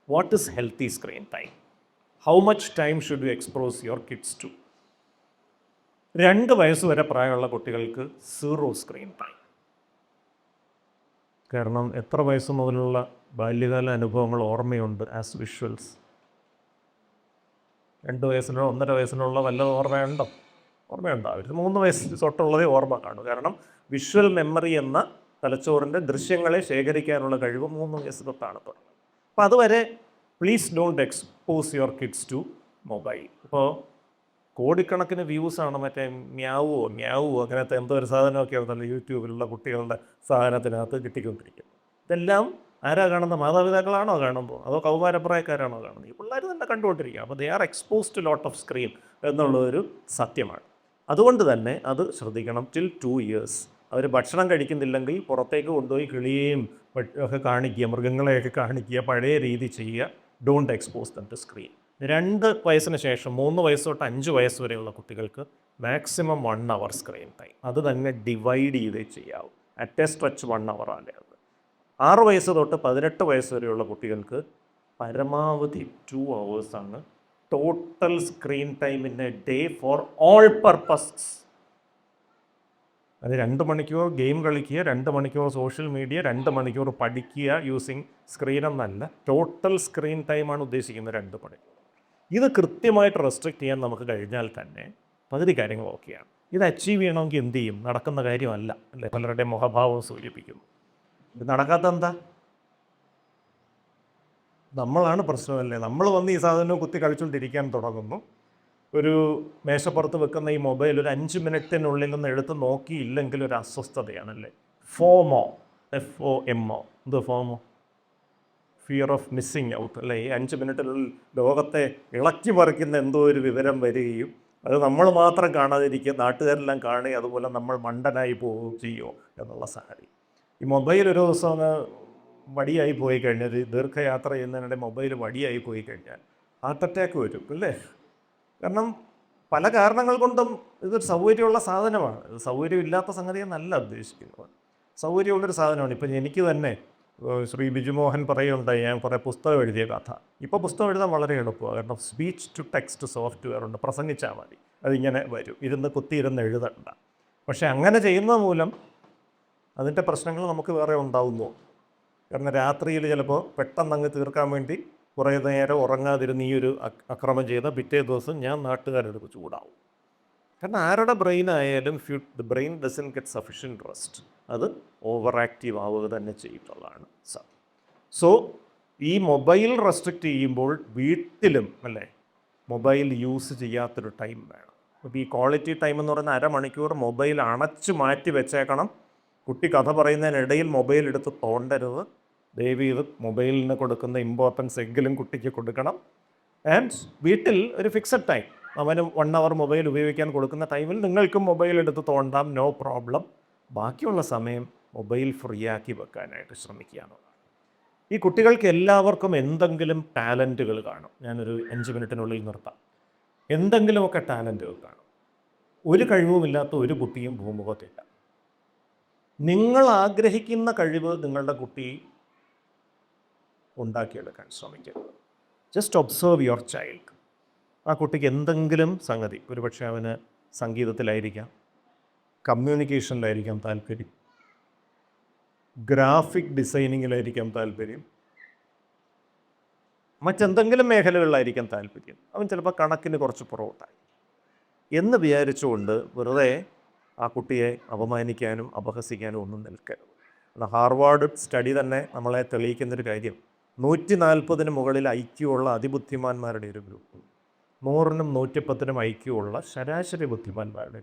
What is healthy screen time how much time should you expose your kids to രണ്ട് വയസ്സ് വരെ പ്രായമുള്ള കുട്ടികൾക്ക് സീറോ സ്ക്രീൻ ടൈം കാരണം എത്ര വയസ്സ് മുതലുള്ള ബാല്യകാല അനുഭവങ്ങൾ ഓർമ്മയുണ്ട് ആസ് വിഷ്വൽസ് രണ്ട് വയസ്സിനോ ഒന്നര വയസ്സിനുള്ള വല്ല ഓർമ്മയുണ്ടോ? ഓർമ്മയുണ്ടാവരുത് മൂന്ന് വയസ്സ് തൊട്ടുള്ളതേ ഓർമ്മ കാണും. കാരണം വിഷ്വൽ മെമ്മറി എന്ന തലച്ചോറിന്റെ ദൃശ്യങ്ങളെ ശേഖരിക്കാനുള്ള കഴിവ് മൂന്ന് വയസ്സ് തൊട്ടാണ് തുടങ്ങുന്നത്. അപ്പോൾ അതുവരെ please don't expose your kids to mobile ഇപ്പോൾ കോടിക്കണക്കിന് വ്യൂസാണ് മറ്റേ മ്യാവോ മ്യാവോ അങ്ങനത്തെ എന്തോ ഒരു സാധനമൊക്കെ ആണെന്നല്ല യൂട്യൂബിലുള്ള കുട്ടികളുടെ സാധനത്തിനകത്ത് കിട്ടിക്കൊണ്ടിരിക്കും. ഇതെല്ലാം ആരാ കാണുന്നത്? മാതാപിതാക്കളാണോ കാണുമ്പോൾ അതോ കൗമാരപ്രായക്കാരാണോ കാണുന്നത്? ഈ പിള്ളേർ തന്നെ കണ്ടുകൊണ്ടിരിക്കുക അപ്പോൾ they are expose to lot of screen എന്നുള്ളൊരു സത്യമാണ്. അതുകൊണ്ട് തന്നെ അത് ശ്രദ്ധിക്കണം. ടിൽ ടു ഇയേഴ്സ് അവർ ഭക്ഷണം കഴിക്കുന്നില്ലെങ്കിൽ പുറത്തേക്ക് കൊണ്ടുപോയി കിളിയെയും ഒക്കെ കാണിക്കുക മൃഗങ്ങളെയൊക്കെ കാണിക്കുക പഴയ രീതി ചെയ്യുക. Don't expose them to screen രണ്ട് വയസ്സിന് ശേഷം മൂന്ന് വയസ്സ് തൊട്ട് അഞ്ച് വയസ്സ് വരെയുള്ള കുട്ടികൾക്ക് maximum one hour screen time അത് തന്നെ ഡിവൈഡ് ചെയ്തേ ചെയ്യാവൂ. At a stretch one hour ആണ് അത്. ആറ് വയസ്സ് തൊട്ട് പതിനെട്ട് വയസ്സ് വരെയുള്ള കുട്ടികൾക്ക് പരമാവധി two അവേഴ്സാണ് total screen time in a day for all purposes അത് രണ്ട് മണിക്കൂർ ഗെയിം കളിക്കുക രണ്ട് മണിക്കൂർ സോഷ്യൽ മീഡിയ രണ്ട് മണിക്കൂർ പഠിക്കുക യൂസിങ് സ്ക്രീൻ എന്നല്ല ടോട്ടൽ സ്ക്രീൻ ടൈമാണ് ഉദ്ദേശിക്കുന്നത് രണ്ട് മണിക്കൂർ. ഇത് കൃത്യമായിട്ട് റെസ്ട്രിക്റ്റ് ചെയ്യാൻ നമുക്ക് കഴിഞ്ഞാൽ തന്നെ പകുതി കാര്യങ്ങൾ ഓക്കെയാണ് ഇത് അച്ചീവ് ചെയ്യണമെങ്കിൽ എന്ത് ചെയ്യും? നടക്കുന്ന കാര്യമല്ല അല്ലേ? പലരുടെയും മുഖഭാവം സൂചിപ്പിക്കുന്നു. ഇത് നടക്കാത്ത എന്താ? നമ്മളാണ് പ്രശ്നമല്ലേ? നമ്മൾ വന്ന് ഈ സാധനം കുത്തി കഴിച്ചുകൊണ്ടിരിക്കാൻ തുടങ്ങുന്നു. ഒരു മേശപ്പുറത്ത് വെക്കുന്ന ഈ മൊബൈൽ ഒരു അഞ്ച് മിനിറ്റിനുള്ളിൽ നിന്ന് എടുത്ത് നോക്കിയില്ലെങ്കിൽ ഒരു അസ്വസ്ഥതയാണല്ലേ? Fomo F O M O എന്ത് fomo fear of missing out അല്ലേ? ഈ അഞ്ച് മിനിറ്റിൽ ലോകത്തെ ഇളക്കി മറിക്കുന്ന എന്തോ ഒരു വിവരം വരികയും അത് നമ്മൾ മാത്രം കാണാതിരിക്കുക നാട്ടുകാരെല്ലാം കാണുകയും അതുപോലെ നമ്മൾ മണ്ടനായി പോവുകയും ചെയ്യുമോ എന്നുള്ള സാഹചര്യം. ഈ മൊബൈൽ ഒരു ദിവസം ഒന്ന് വടിയായി പോയി കഴിഞ്ഞാൽ ദീർഘയാത്ര ചെയ്യുന്നതിനിടെ മൊബൈൽ വടിയായി പോയി കഴിഞ്ഞാൽ ഹാർട്ട് അറ്റാക്ക് വരും അല്ലേ? കാരണം പല കാരണങ്ങൾ കൊണ്ടും ഇതൊരു സൗകര്യമുള്ള സാധനമാണ്. ഇത് സൗകര്യമില്ലാത്ത സംഗതിയെന്നല്ല ഉദ്ദേശിക്കുന്നത്. സൗകര്യമുള്ളൊരു സാധനമാണ്. ഇപ്പം എനിക്ക് തന്നെ ശ്രീ ബിജുമോഹൻ പറയുകയുണ്ടായി ഞാൻ കുറേ പുസ്തകം എഴുതിയ കഥ. ഇപ്പോൾ പുസ്തകം എഴുതാൻ വളരെ എളുപ്പമാണ്. കാരണം സ്പീച്ച് ടു ടെക്സ്റ്റ് സോഫ്റ്റ്വെയർ ഉണ്ട്. പ്രസംഗിച്ചാൽ മതി. അതിങ്ങനെ വരും. ഇരുന്ന് കുത്തിയിരുന്ന് എഴുതണ്ട. പക്ഷേ അങ്ങനെ ചെയ്യുന്ന മൂലം അതിന്റെ പ്രശ്നങ്ങൾ നമുക്ക് വേറെ ഉണ്ടാവുന്നു. കാരണം രാത്രിയിൽ ചിലപ്പോൾ പെട്ടെന്ന് അങ്ങ് തീർക്കാൻ വേണ്ടി കുറേ നേരം ഉറങ്ങാതിരുന്ന് ഈ ഒരു അക്- അക്രമം ചെയ്ത പിറ്റേ ദിവസം ഞാൻ നാട്ടുകാരെടുപ്പ് ചൂടാവും. കാരണം ആരുടെ ബ്രെയിൻ ആയാലും few the brain doesn't get sufficient rest അത് ഓവർ ആക്റ്റീവ് ആവുക തന്നെ ചെയ്യുന്നതാണ് സർ സോ ഈ മൊബൈൽ റെസ്ട്രിക്റ്റ് ചെയ്യുമ്പോൾ വീട്ടിലും അല്ലേ മൊബൈൽ യൂസ് ചെയ്യാത്തൊരു ടൈം വേണം. അപ്പോൾ ഈ ക്വാളിറ്റി ടൈം എന്ന് പറയുന്ന അരമണിക്കൂർ മൊബൈൽ അണച്ചു മാറ്റി വെച്ചേക്കണം. കുട്ടി കഥ പറയുന്നതിനിടയിൽ മൊബൈൽ എടുത്ത് തോണ്ടരുത്. ദയവ് ഇത് മൊബൈലിന് കൊടുക്കുന്ന ഇമ്പോർട്ടൻസ് എങ്കിലും കുട്ടിക്ക് കൊടുക്കണം. ആൻഡ് വീട്ടിൽ ഒരു ഫിക്സഡ് ടൈം അവന് വൺ അവർ മൊബൈൽ ഉപയോഗിക്കാൻ കൊടുക്കുന്ന ടൈമിൽ നിങ്ങൾക്കും മൊബൈൽ എടുത്ത് തോണ്ടാം നോ പ്രോബ്ലം ബാക്കിയുള്ള സമയം മൊബൈൽ ഫ്രീ ആക്കി വെക്കാനായിട്ട് ശ്രമിക്കുക എന്നുള്ളതാണ് ഈ കുട്ടികൾക്ക് എല്ലാവർക്കും എന്തെങ്കിലും ടാലന്റുകൾ കാണും. ഞാനൊരു അഞ്ച് മിനിറ്റിനുള്ളിൽ നിർത്താം. എന്തെങ്കിലുമൊക്കെ ടാലന്റുകൾ കാണും. ഒരു കഴിവുമില്ലാത്ത ഒരു കുട്ടിയും ഭൂമുഖത്തില്ല. നിങ്ങൾ ആഗ്രഹിക്കുന്ന കഴിവ് നിങ്ങളുടെ കുട്ടി ഉണ്ടാക്കിയെടുക്കാൻ ശ്രമിക്കരുത് ജസ്റ്റ് ഒബ്സേർവ് യുവർ ചൈൽഡ് ആ കുട്ടിക്ക് എന്തെങ്കിലും സംഗതി ഒരുപക്ഷെ അവന് സംഗീതത്തിലായിരിക്കാം കമ്മ്യൂണിക്കേഷനിലായിരിക്കാം താല്പര്യം ഗ്രാഫിക് ഡിസൈനിങ്ങിലായിരിക്കാം താല്പര്യം മറ്റെന്തെങ്കിലും മേഖലകളിലായിരിക്കാം താല്പര്യം. അവൻ ചിലപ്പോൾ കണക്കിന് കുറച്ച് പുറകോട്ടായി എന്ന് വിചാരിച്ചുകൊണ്ട് വെറുതെ ആ കുട്ടിയെ അപമാനിക്കാനും അപഹസിക്കാനും ഒന്നും നിൽക്കരുത്. ഹാർവാർഡ് സ്റ്റഡി തന്നെ നമ്മളെ തെളിയിക്കുന്നൊരു കാര്യം നൂറ്റി നാൽപ്പതിന് മുകളിൽ ഐക്യമുള്ള അതിബുദ്ധിമാന്മാരുടെ ഒരു ഗ്രൂപ്പ് നൂറിനും നൂറ്റിപ്പത്തിനും ഐക്യമുള്ള ശരാശരി ബുദ്ധിമാന്മാരുടെ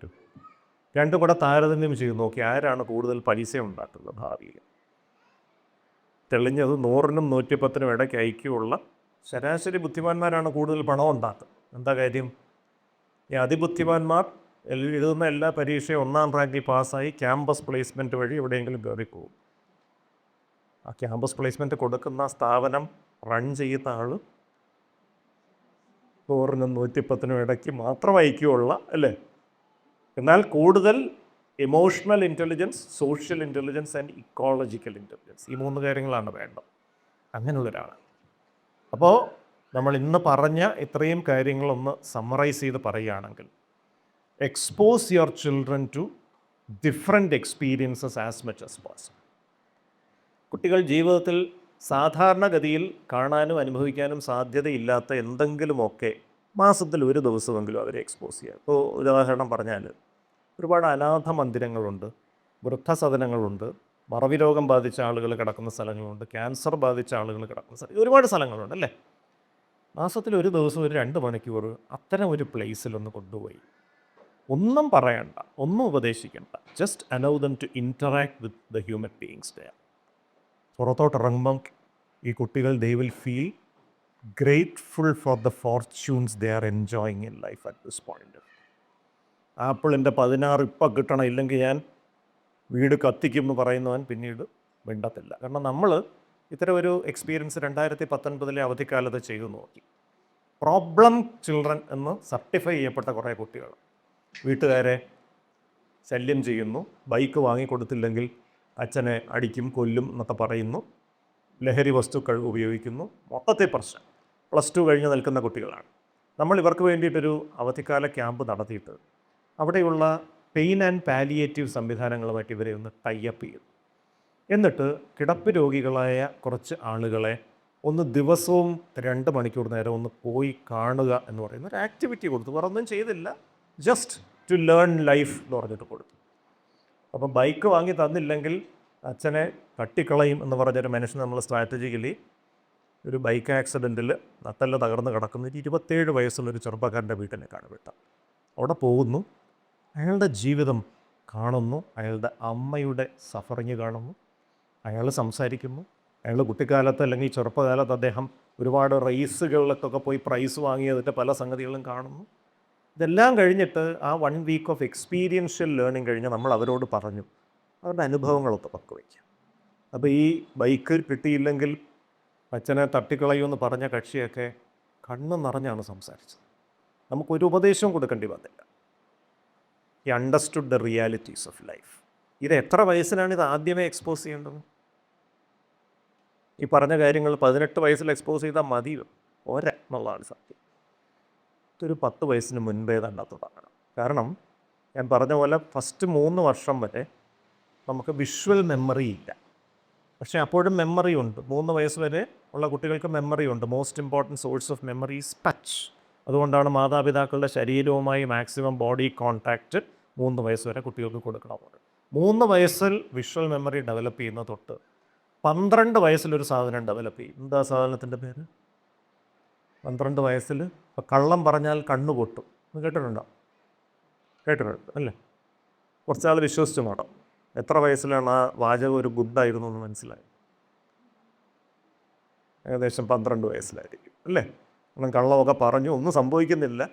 രണ്ടും കൂടെ താരതമ്യം ചെയ്ത് നോക്കി ആരാണ് കൂടുതൽ പൈസ ഉണ്ടാക്കുന്നത് ഭാവിയിൽ തെളിഞ്ഞത് നൂറിനും നൂറ്റിപ്പത്തിനും ഇടയ്ക്ക് ഐക്യമുള്ള ശരാശരി ബുദ്ധിമാന്മാരാണ് കൂടുതൽ പണം ഉണ്ടാക്കുന്നത്. എന്താ കാര്യം? ഈ അതിബുദ്ധിമാന്മാർ എഴുതുന്ന എല്ലാ പരീക്ഷയും ഒന്നാം റാങ്കിൽ പാസ്സായി ക്യാമ്പസ് പ്ലേസ്മെന്റ് വഴി എവിടെയെങ്കിലും കയറി പോകും ആ ക്യാമ്പസ് പ്ലേസ്മെന്റ് കൊടുക്കുന്ന സ്ഥാപനം റൺ ചെയ്യുന്ന ആൾ നൂറിനും നൂറ്റിപ്പത്തിനും ഇടയ്ക്ക് മാത്രം ഐക്യമുള്ള അല്ലേ? എന്നാൽ കൂടുതൽ emotional intelligence social intelligence and ecological intelligence ഈ മൂന്ന് കാര്യങ്ങളാണ് വേണ്ടത്. അങ്ങനെയുള്ള ഒരാളാണ് അപ്പോൾ നമ്മൾ ഇന്ന് പറഞ്ഞ ഇത്രയും കാര്യങ്ങളൊന്ന് സമ്മറൈസ് ചെയ്ത് പറയുകയാണെങ്കിൽ expose your children to different experiences as much as possible കുട്ടികൾ ജീവിതത്തിൽ സാധാരണഗതിയിൽ കാണാനും അനുഭവിക്കാനും സാധ്യതയില്ലാത്ത എന്തെങ്കിലുമൊക്കെ മാസത്തിൽ ഒരു ദിവസമെങ്കിലും അവരെ എക്സ്പോസ് ചെയ്യുക ഇപ്പോൾ ഉദാഹരണം പറഞ്ഞാൽ ഒരുപാട് അനാഥ മന്ദിരങ്ങളുണ്ട് വൃദ്ധസദനങ്ങളുണ്ട് മറവി രോഗം ബാധിച്ച ആളുകൾ കിടക്കുന്ന സ്ഥലങ്ങളുണ്ട് ക്യാൻസർ ബാധിച്ച ആളുകൾ കിടക്കുന്ന സ്ഥലം ഒരുപാട് സ്ഥലങ്ങളുണ്ട് അല്ലേ? മാസത്തിൽ ഒരു ദിവസം ഒരു രണ്ട് മണിക്കൂർ അത്തരം ഒരു പ്ലേസിലൊന്ന് കൊണ്ടുപോയി. ഒന്നും പറയണ്ട ഒന്നും ഉപദേശിക്കണ്ട just allow them to interact with the human beings they പുറത്തോട്ടിറങ്ങുമ്പം ഈ കുട്ടികൾ they will feel grateful for the fortunes they are enjoying in life at this point ആപ്പിളിന്റെ പതിനാറ് ഇപ്പം കിട്ടണം ഇല്ലെങ്കിൽ ഞാൻ വീട് കത്തിക്കും എന്ന് പറയുന്നവൻ പിന്നീട് മിണ്ടത്തില്ല. കാരണം നമ്മൾ ഇത്തരം ഒരു എക്സ്പീരിയൻസ് രണ്ടായിരത്തി പത്തൊൻപതിലെ അവധിക്കാലത്ത് ചെയ്തു നോക്കി. പ്രോബ്ലം ചിൽഡ്രൻ എന്ന് സർട്ടിഫൈ ചെയ്യപ്പെട്ട കുറേ കുട്ടികൾ. വീട്ടുകാരെ ശല്യം ചെയ്യുന്നു. ബൈക്ക് വാങ്ങിക്കൊടുത്തില്ലെങ്കിൽ അച്ഛനെ അടിക്കും കൊല്ലും എന്നൊക്കെ പറയുന്നു. ലഹരി വസ്തുക്കൾ ഉപയോഗിക്കുന്നു. മൊത്തത്തെ പ്രശ്നം. പ്ലസ് ടു കഴിഞ്ഞ് നിൽക്കുന്ന കുട്ടികളാണ്. നമ്മൾ ഇവർക്ക് വേണ്ടിയിട്ടൊരു അവധിക്കാല ക്യാമ്പ് നടത്തിയിട്ട് അവിടെയുള്ള പെയിൻ ആൻഡ് പാലിയേറ്റീവ് സംവിധാനങ്ങളുമായിട്ട് ഇവരെ ഒന്ന് ടൈപ്പ് ചെയ്തു. എന്നിട്ട് കിടപ്പ് രോഗികളായ കുറച്ച് ആളുകളെ ഒന്ന് ദിവസവും രണ്ട് മണിക്കൂർ നേരം ഒന്ന് പോയി കാണുക എന്ന് പറയുന്ന ഒരു ആക്ടിവിറ്റി കൊടുത്തു. വേറെ ഒന്നും ചെയ്തില്ല. ജസ്റ്റ് ടു ലേൺ ലൈഫ് എന്ന് പറഞ്ഞിട്ട് കൊടുത്തു. അപ്പം ബൈക്ക് വാങ്ങി തന്നില്ലെങ്കിൽ അച്ഛനെ തട്ടിക്കളയും എന്ന് പറഞ്ഞൊരു മനുഷ്യൻ നമ്മൾ സ്ട്രാറ്റജിക്കലി ഒരു ബൈക്ക് ആക്സിഡന്റിൽ നത്തല്ല തകർന്ന് കിടക്കുന്ന ഒരു ഇരുപത്തേഴ് വയസ്സുള്ളൊരു ചെറുപ്പക്കാരന്റെ വീട്ടിലേക്കാണ് വിട്ട. അവിടെ പോകുന്നു. അയാളുടെ ജീവിതം കാണുന്നു. അയാളുടെ അമ്മയുടെ സഫറിങ് കാണുന്നു. അയാൾ സംസാരിക്കുന്നു. അയാൾ കുട്ടിക്കാലത്ത് അല്ലെങ്കിൽ ചെറുപ്പകാലത്ത് അദ്ദേഹം ഒരുപാട് റേസുകളിലൊക്കെ പോയി പ്രൈസ് വാങ്ങിയതിന്റെ പല സംഗതികളും കാണുന്നു. ഇതെല്ലാം കഴിഞ്ഞിട്ട് ആ one week of experiential learning കഴിഞ്ഞ് നമ്മൾ അവരോട് പറഞ്ഞു. അവരുടെ അനുഭവങ്ങളൊക്കെ പങ്കുവയ്ക്കാം അപ്പോൾ ഈ ബൈക്ക് കിട്ടിയില്ലെങ്കിൽ അച്ഛനെ തട്ടിക്കളയൂ എന്ന് പറഞ്ഞ കക്ഷിയൊക്കെ കണ്ണ് നിറഞ്ഞാണ് സംസാരിച്ചത്. നമുക്കൊരു ഉപദേശവും കൊടുക്കേണ്ടി വന്നില്ല. ഈ understood the realities of life ഇത് എത്ര വയസ്സിലാണ് ഇത് ആദ്യമേ എക്സ്പോസ് ചെയ്യേണ്ടത്? ഈ പറഞ്ഞ കാര്യങ്ങൾ പതിനെട്ട് വയസ്സിൽ എക്സ്പോസ് ചെയ്താൽ മതി ഒരെന്നുള്ളതാണ് സത്യം. ഇതൊരു പത്ത് വയസ്സിന് മുൻപേ തന്നെ തുടങ്ങണം. കാരണം ഞാൻ പറഞ്ഞ പോലെ ഫസ്റ്റ് മൂന്ന് വർഷം വരെ നമുക്ക് വിഷ്വൽ മെമ്മറി ഇല്ല. പക്ഷേ അപ്പോഴും മെമ്മറി ഉണ്ട്. മൂന്ന് വയസ്സ് വരെ ഉള്ള കുട്ടികൾക്ക് മെമ്മറി ഉണ്ട്. Most important source of memory is touch അതുകൊണ്ടാണ് മാതാപിതാക്കളുടെ ശരീരവുമായി മാക്സിമം ബോഡി കോൺടാക്റ്റ് മൂന്ന് വയസ്സ് വരെ കുട്ടികൾക്ക് കൊടുക്കണം മൂന്ന് വയസ്സിൽ വിഷ്വൽ മെമ്മറി ഡെവലപ്പ് ചെയ്യുന്ന തൊട്ട് പന്ത്രണ്ട് വയസ്സിലൊരു സാധനം ഡെവലപ്പ് ചെയ്യും. എന്താ സാധനത്തിന്റെ പേര്? പന്ത്രണ്ട് വയസ്സിൽ ഇപ്പോൾ കള്ളം പറഞ്ഞാൽ കണ്ണു പൊട്ടും. എന്ന് കേട്ടിട്ടുണ്ടോ? കേട്ടിട്ടുണ്ട് അല്ലേ? കുറച്ചാൾ വിശ്വസിച്ചു നോക്കാം എത്ര വയസ്സിലാണ് ആ വാചകം ഒരു ഗുഡായിരുന്നു എന്ന് മനസ്സിലായി ഏകദേശം പന്ത്രണ്ട് വയസ്സിലായിരിക്കും അല്ലേ? കാരണം കള്ളമൊക്കെ പറഞ്ഞു ഒന്നും സംഭവിക്കുന്നില്ല.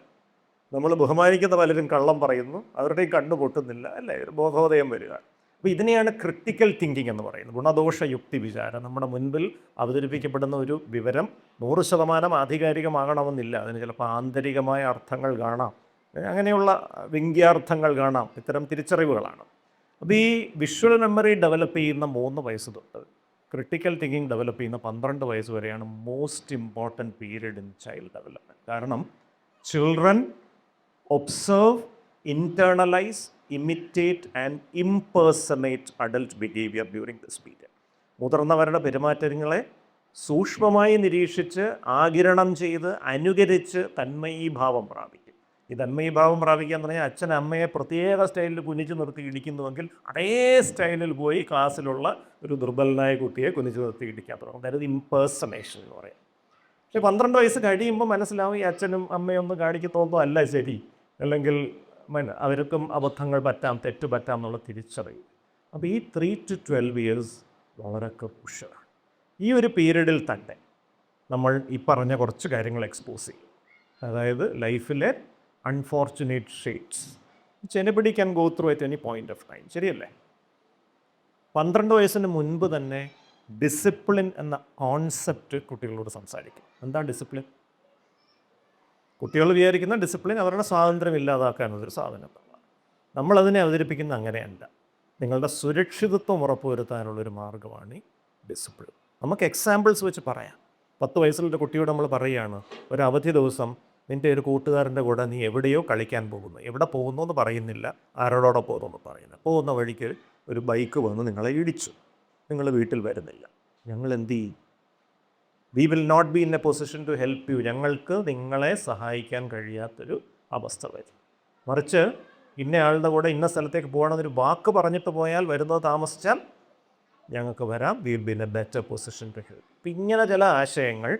നമ്മൾ ബഹുമാനിക്കുന്ന പലരും കള്ളം പറയുന്നു അവരുടെയും കണ്ണു പൊട്ടുന്നില്ല അല്ലേ? ഒരു ബോധോദയം വരിക. അപ്പോൾ ഇതിനെയാണ് ക്രിട്ടിക്കൽ തിങ്കിങ് എന്ന് പറയുന്നത്. ഗുണദോഷ യുക്തി വിചാരം. നമ്മുടെ മുൻപിൽ അവതരിപ്പിക്കപ്പെടുന്ന ഒരു വിവരം നൂറ് ശതമാനം ആധികാരികമാകണമെന്നില്ല. അതിന് ചിലപ്പോൾ ആന്തരികമായ അർത്ഥങ്ങൾ കാണാം. അങ്ങനെയുള്ള വ്യംഗ്യാർത്ഥങ്ങൾ കാണാം. ഇത്തരം തിരിച്ചറിവുകളാണ്. അപ്പോൾ ഈ വിഷ്വൽ മെമ്മറി ഡെവലപ്പ് ചെയ്യുന്ന മൂന്ന് വയസ്സ് തൊട്ട് ക്രിട്ടിക്കൽ തിങ്കിങ് ഡെവലപ്പ് ചെയ്യുന്ന പന്ത്രണ്ട് വയസ്സ് വരെയാണ് most important period in child development കാരണം children observe internalise imitate and impersonate adult behaviour during this period മുതിർന്നവരുടെ പെരുമാറ്റങ്ങളെ സൂക്ഷ്മമായി നിരീക്ഷിച്ച് ആകിരണം ചെയ്ത് അനുകരിച്ച് തന്മയീഭാവം പ്രാപിക്കും. ഈ തന്മയീഭാവം പ്രാപിക്കുക എന്ന് പറഞ്ഞാൽ അച്ഛൻ അമ്മയെ പ്രത്യേക സ്റ്റൈലിൽ കുനിച്ച് നിർത്തി ഇടിക്കുന്നുവെങ്കിൽ അതേ സ്റ്റൈലിൽ പോയി ക്ലാസ്സിലുള്ള ഒരു ദുർബലനായ കുട്ടിയെ കുനിച്ച് നിർത്തി ഇടിക്കാൻ തുടങ്ങും. അതായത് ഇംപേഴ്സണേഷൻ എന്ന് പറയാം. പക്ഷേ പന്ത്രണ്ട് വയസ്സ് കഴിയുമ്പോൾ മനസ്സിലാവും ഈ അച്ഛനും അമ്മയൊന്നും കാണിക്കത്തോന്നും അല്ല ശരി. അല്ലെങ്കിൽ അവർക്കും അബദ്ധങ്ങൾ പറ്റാം തെറ്റ് പറ്റാം എന്നുള്ള തിരിച്ചറിയും അപ്പോൾ ഈ ത്രീ ടു ട്വൽവ് ഇയേഴ്സ് വളരെ ക്രൂഷ്യലാണ് ഈ ഒരു പീരീഡിൽ തന്നെ നമ്മൾ ഈ പറഞ്ഞ കുറച്ച് കാര്യങ്ങൾ എക്സ്പോസ് ചെയ്യും. അതായത് ലൈഫിലെ unfortunate shades anybody can go through at any point of time ശരിയല്ലേ? പന്ത്രണ്ട് വയസ്സിന് മുൻപ് തന്നെ ഡിസിപ്ലിൻ എന്ന കോൺസെപ്റ്റ് കുട്ടികളോട് സംസാരിക്കും. എന്താ ഡിസിപ്ലിൻ കുട്ടികൾ വിചാരിക്കുന്ന ഡിസിപ്ലിൻ അവരുടെ സ്വാതന്ത്ര്യം ഇല്ലാതാക്കാനുള്ളൊരു സാധനം നമ്മളതിനെ അവതരിപ്പിക്കുന്ന അങ്ങനെയല്ല. നിങ്ങളുടെ സുരക്ഷിതത്വം ഉറപ്പുവരുത്താനുള്ളൊരു മാർഗമാണ് ഈ ഡിസിപ്ലിൻ നമുക്ക് എക്സാമ്പിൾസ് വെച്ച് പറയാം. പത്ത് വയസ്സിലൊരു കുട്ടിയോട് നമ്മൾ പറയുകയാണ് ഒരു അവധി ദിവസം നിന്റെ ഒരു കൂട്ടുകാരന്റെ കൂടെ നീ എവിടെയോ കളിക്കാൻ പോകുന്നു. എവിടെ പോകുന്നു എന്ന് പറയുന്നില്ല. ആരോടോടെ പോകുന്നു എന്ന് പറയുന്നു പോകുന്ന വഴിക്ക് ഒരു ബൈക്ക് വന്ന് നിങ്ങളെ ഇടിച്ചു. നിങ്ങൾ വീട്ടിൽ വരുന്നില്ല. ഞങ്ങൾ എന്ത് ചെയ്യും? We will not be in a position to help you ഞങ്ങൾക്ക് നിങ്ങളെ സഹായിക്കാൻ കഴിയാത്തൊരു അവസ്ഥ വരും. മറിച്ച് ഇന്നയാളുടെ കൂടെ ഇന്ന സ്ഥലത്തേക്ക് പോകണമെന്നൊരു വാക്ക് പറഞ്ഞിട്ട് പോയാൽ വരുന്നത് താമസിച്ചാൽ ഞങ്ങൾക്ക് വരാം. We will be in a better position to help അപ്പം ഇങ്ങനെ ചില ആശയങ്ങൾ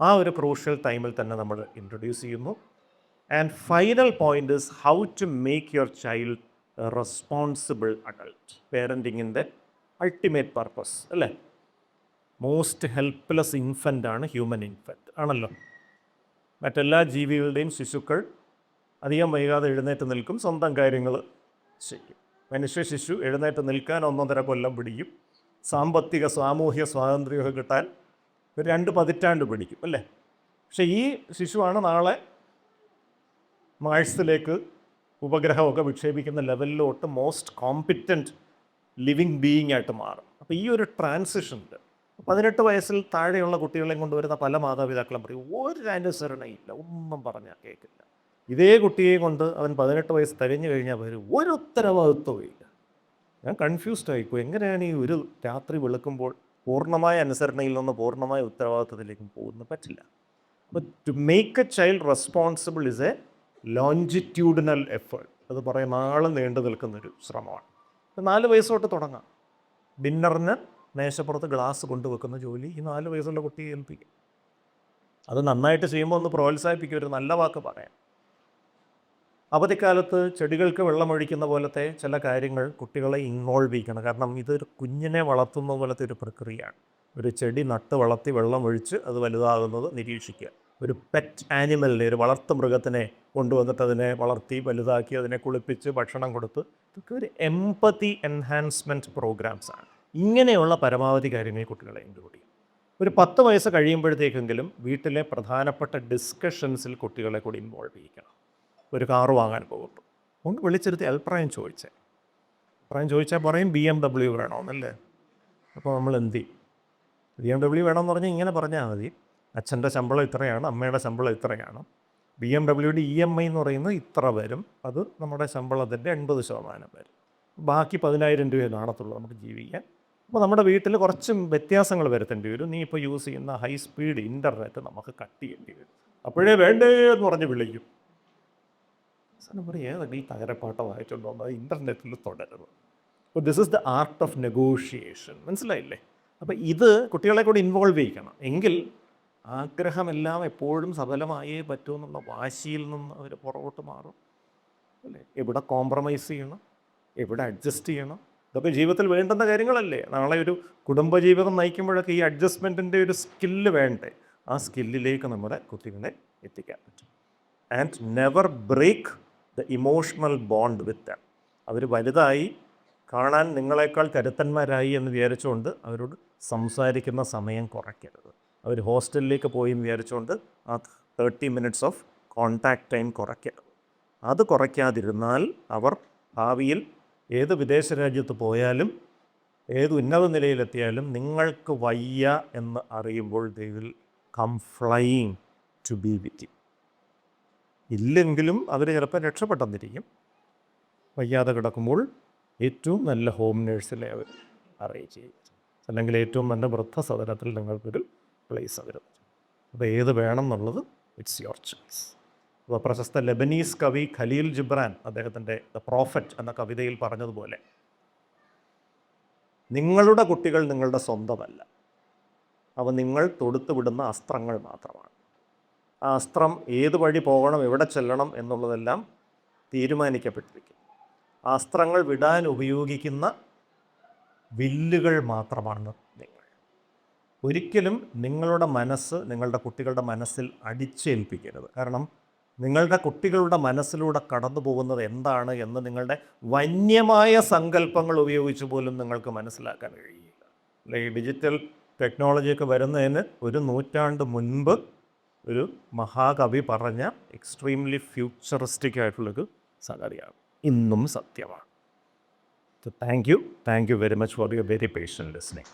ആ ഒരു ക്രൂഷ്യൽ ടൈമിൽ തന്നെ നമ്മൾ ഇൻട്രൊഡ്യൂസ് ചെയ്യുന്നു. And final point is how to make your child responsible adult പേരന്റിങ്ങിന്റെ ultimate purpose അല്ലേ? മോസ്റ്റ് ഹെൽപ്ലെസ് ഇൻഫന്റ് ആണ് ഹ്യൂമൻ ഇൻഫന്റ് ആണല്ലോ? മറ്റെല്ലാ ജീവികളുടെയും ശിശുക്കൾ അധികം വൈകാതെ എഴുന്നേറ്റ് നിൽക്കും സ്വന്തം കാര്യങ്ങൾ ചെയ്യും. മനുഷ്യ ശിശു എഴുന്നേറ്റ് നിൽക്കാൻ ഒന്നൊന്നര കൊല്ലം പിടിക്കും. സാമ്പത്തിക സാമൂഹ്യ സ്വാതന്ത്ര്യമൊക്കെ കിട്ടാൻ ഒരു രണ്ട് പതിറ്റാണ്ട് പിടിക്കും അല്ലേ? പക്ഷേ ഈ ശിശുവാണ് നാളെ മാഴ്സിലേക്ക് ഉപഗ്രഹമൊക്കെ വിക്ഷേപിക്കുന്ന ലെവലിലോട്ട് മോസ്റ്റ് കോമ്പിറ്റന്റ് ലിവിങ് ബീയിങ് ആയിട്ട് മാറും. അപ്പോൾ ഈ ഒരു ട്രാൻസിഷനിൽ പതിനെട്ട് വയസ്സിൽ താഴെയുള്ള കുട്ടികളെയും കൊണ്ടുവരുന്ന പല മാതാപിതാക്കളും പറയും ഒരു അനുസരണയില്ല ഒന്നും പറഞ്ഞാൽ കേൾക്കില്ല ഇതേ കുട്ടിയെ കൊണ്ട് അവൻ പതിനെട്ട് വയസ്സ് തികഞ്ഞു കഴിഞ്ഞാൽ വരും ഒരു ഉത്തരവാദിത്വവും ഇല്ല. ഞാൻ കൺഫ്യൂസ്ഡ് ആയിക്കോ എങ്ങനെയാണ് ഈ ഒരു രാത്രി വെളുക്കുമ്പോൾ പൂർണമായ അനുസരണയിൽ നിന്ന് പൂർണമായ ഉത്തരവാദിത്വത്തിലേക്കും പോകുന്നത്? പറ്റില്ല. അപ്പോൾ to make a child responsible is a longitudinal effort അത് പറയും നാളെ നീണ്ടു നിൽക്കുന്നൊരു ശ്രമമാണ്. നാല് വയസ്സ് തൊട്ട് തുടങ്ങാം. ഡിന്നറിന് മേശപ്പുറത്ത് ഗ്ലാസ് കൊണ്ടുവെക്കുന്ന ജോലി ഈ നാല് വയസ്സുള്ള കുട്ടിയെ ഏൽപ്പിക്കും. അത് നന്നായിട്ട് ചെയ്യുമ്പോൾ ഒന്ന് പ്രോത്സാഹിപ്പിക്കുക ഒരു നല്ല വാക്ക് പറയാം അവധിക്കാലത്ത് ചെടികൾക്ക് വെള്ളമൊഴിക്കുന്ന പോലത്തെ ചില കാര്യങ്ങൾ കുട്ടികളെ ഇൻവോൾവ് ചെയ്യിക്കണം. കാരണം ഇതൊരു കുഞ്ഞിനെ വളർത്തുന്ന പോലത്തെ ഒരു പ്രക്രിയയാണ്. ഒരു ചെടി നട്ട് വളർത്തി വെള്ളമൊഴിച്ച് അത് വലുതാകുന്നത് നിരീക്ഷിക്കുക. ഒരു പെറ്റ് ആനിമലിനെ ഒരു വളർത്തു മൃഗത്തിനെ കൊണ്ടുവന്നിട്ട് അതിനെ വളർത്തി വലുതാക്കി അതിനെ കുളിപ്പിച്ച് ഭക്ഷണം കൊടുത്ത് ഇതൊക്കെ ഒരു എമ്പതി എൻഹാൻസ്മെന്റ് പ്രോഗ്രാംസാണ് ഇങ്ങനെയുള്ള പരമാവധി കാര്യങ്ങൾ കുട്ടികളെ ഇൻക്ലൂഡ് ചെയ്യും. ഒരു പത്ത് വയസ്സ് കഴിയുമ്പോഴത്തേക്കെങ്കിലും വീട്ടിലെ പ്രധാനപ്പെട്ട ഡിസ്കഷൻസിൽ കുട്ടികളെ കൂടി ഇൻവോൾവ് ചെയ്യിക്കണം. ഒരു കാറ് വാങ്ങാൻ പോകുമ്പോൾ ഒന്ന് വിളിച്ചിരുത്തി അഭിപ്രായം ചോദിച്ചേ. അഭിപ്രായം ചോദിച്ചാൽ പറയും ബി എം ഡബ്ല്യു വേണമെന്നല്ലേ അപ്പോൾ നമ്മൾ എന്ത് ചെയ്യും? ബി എം ഡബ്ല്യു വേണമെന്ന് പറഞ്ഞാൽ ഇങ്ങനെ പറഞ്ഞാൽ മതി. അച്ഛന്റെ ശമ്പളം ഇത്രയാണ് അമ്മയുടെ ശമ്പളം ഇത്രയാണ്. ബി എം ഡബ്ല്യുടെ ഇ എം ഐ എന്ന് പറയുന്നത് ഇത്ര വരും. അത് നമ്മുടെ ശമ്പളത്തിന്റെ എൺപത് ശതമാനം വരും. ബാക്കി പതിനായിരം രൂപയെ കാണത്തുള്ളൂ നമുക്ക് ജീവിക്കാൻ. അപ്പോൾ നമ്മുടെ വീട്ടിൽ കുറച്ച് വ്യത്യാസങ്ങൾ വരുത്തേണ്ടി വരും. നീ ഇപ്പോൾ യൂസ് ചെയ്യുന്ന ഹൈ സ്പീഡ് ഇന്റർനെറ്റ് നമുക്ക് കട്ട് ചെയ്യേണ്ടി വരും. അപ്പോഴേ വേണ്ടേ എന്ന് പറഞ്ഞ് വിളിക്കും. സാറിന് പറയും ഏതെങ്കിലും തകരപ്പാട്ടം വായിച്ചുകൊണ്ടോ അത് ഇന്റർനെറ്റിൽ തുടരുത് അപ്പോൾ this is the art of negotiation മനസ്സിലായില്ലേ? അപ്പോൾ ഇത് കുട്ടികളെ കൂടി ഇൻവോൾവ് ചെയ്യിക്കണം. എങ്കിൽ ആഗ്രഹമെല്ലാം എപ്പോഴും സഫലമായേ പറ്റൂ എന്നുള്ള വാശിയിൽ നിന്ന് അവർ പുറകോട്ട് മാറും. അല്ലേ? എവിടെ കോംപ്രമൈസ് ചെയ്യണം? എവിടെ അഡ്ജസ്റ്റ് ചെയ്യണം? ഇതൊക്കെ ജീവിതത്തിൽ വേണ്ടുന്ന കാര്യങ്ങളല്ലേ? നാളെ ഒരു കുടുംബജീവിതം നയിക്കുമ്പോഴൊക്കെ ഈ അഡ്ജസ്റ്റ്മെന്റിന്റെ ഒരു സ്കില്ല് വേണ്ടേ? ആ സ്കില്ലിലേക്ക് നമ്മുടെ കുട്ടികളെ എത്തിക്കാൻ പറ്റും. And never break the emotional bond with them അവർ വലുതായി കാണാൻ നിങ്ങളെക്കാൾ കരുത്തന്മാരായി എന്ന് വിചാരിച്ചുകൊണ്ട് അവരോട് സംസാരിക്കുന്ന സമയം കുറയ്ക്കരുത്. അവർ ഹോസ്റ്റലിലേക്ക് പോയി വിചാരിച്ചുകൊണ്ട് ആ thirty minutes of contact time കുറയ്ക്കരുത്. അത് കുറയ്ക്കാതിരുന്നാൽ അവർ ഭാവിയിൽ ഏത് വിദേശ രാജ്യത്ത് പോയാലും ഏത് ഉന്നത നിലയിലെത്തിയാലും നിങ്ങൾക്ക് വയ്യ എന്ന് അറിയുമ്പോൾ they will come flying to be with ഇല്ലെങ്കിലും അവർ ചിലപ്പോൾ രക്ഷപ്പെട്ടെന്നിരിക്കും. വയ്യാതെ കിടക്കുമ്പോൾ ഏറ്റവും നല്ല ഹോം നേഴ്സിലെ അവർ അറിയിച്ച് അല്ലെങ്കിൽ ഏറ്റവും നല്ല വൃദ്ധ വൃദ്ധസദനത്തിൽ നിങ്ങൾക്കൊരു പ്ലേസ് അവർ അത് ഏത് വേണം എന്നുള്ളത് ഇറ്റ്സ് യുവർ ചോയ്സ് പ്രശസ്ത ലെബനീസ് കവി ഖലീൽ ജിബ്രാൻ അദ്ദേഹത്തിന്റെ ദ പ്രോഫറ്റ് എന്ന കവിതയിൽ പറഞ്ഞതുപോലെ നിങ്ങളുടെ കുട്ടികൾ നിങ്ങളുടെ സ്വന്തമല്ല. അവ നിങ്ങൾ തൊടുത്തു വിടുന്ന അസ്ത്രങ്ങൾ മാത്രമാണ്. ആ അസ്ത്രം ഏത് വഴി പോകണം എവിടെ ചെല്ലണം എന്നുള്ളതെല്ലാം തീരുമാനിക്കപ്പെട്ടിരിക്കും ആ അസ്ത്രങ്ങൾ വിടാൻ ഉപയോഗിക്കുന്ന വില്ലുകൾ മാത്രമാണ് നിങ്ങൾ. ഒരിക്കലും നിങ്ങളുടെ മനസ്സ് നിങ്ങളുടെ കുട്ടികളുടെ മനസ്സിൽ അടിച്ചേൽപ്പിക്കരുത്. കാരണം നിങ്ങളുടെ കുട്ടികളുടെ മനസ്സിലൂടെ കടന്നു പോകുന്നത് എന്താണ് എന്ന് നിങ്ങളുടെ വന്യമായ സങ്കല്പങ്ങൾ ഉപയോഗിച്ച് പോലും നിങ്ങൾക്ക് മനസ്സിലാക്കാൻ കഴിയില്ല. അല്ലെ ഈ ഡിജിറ്റൽ ടെക്നോളജിയൊക്കെ വരുന്നതിന് ഒരു നൂറ്റാണ്ട് മുൻപ് ഒരു മഹാകവി പറഞ്ഞ എക്സ്ട്രീംലി ഫ്യൂച്ചറിസ്റ്റിക് ആയിട്ടുള്ളൊരു സംഗതിയാണ്. ഇന്നും സത്യമാണ്. Thank you thank you very much for your very patient listening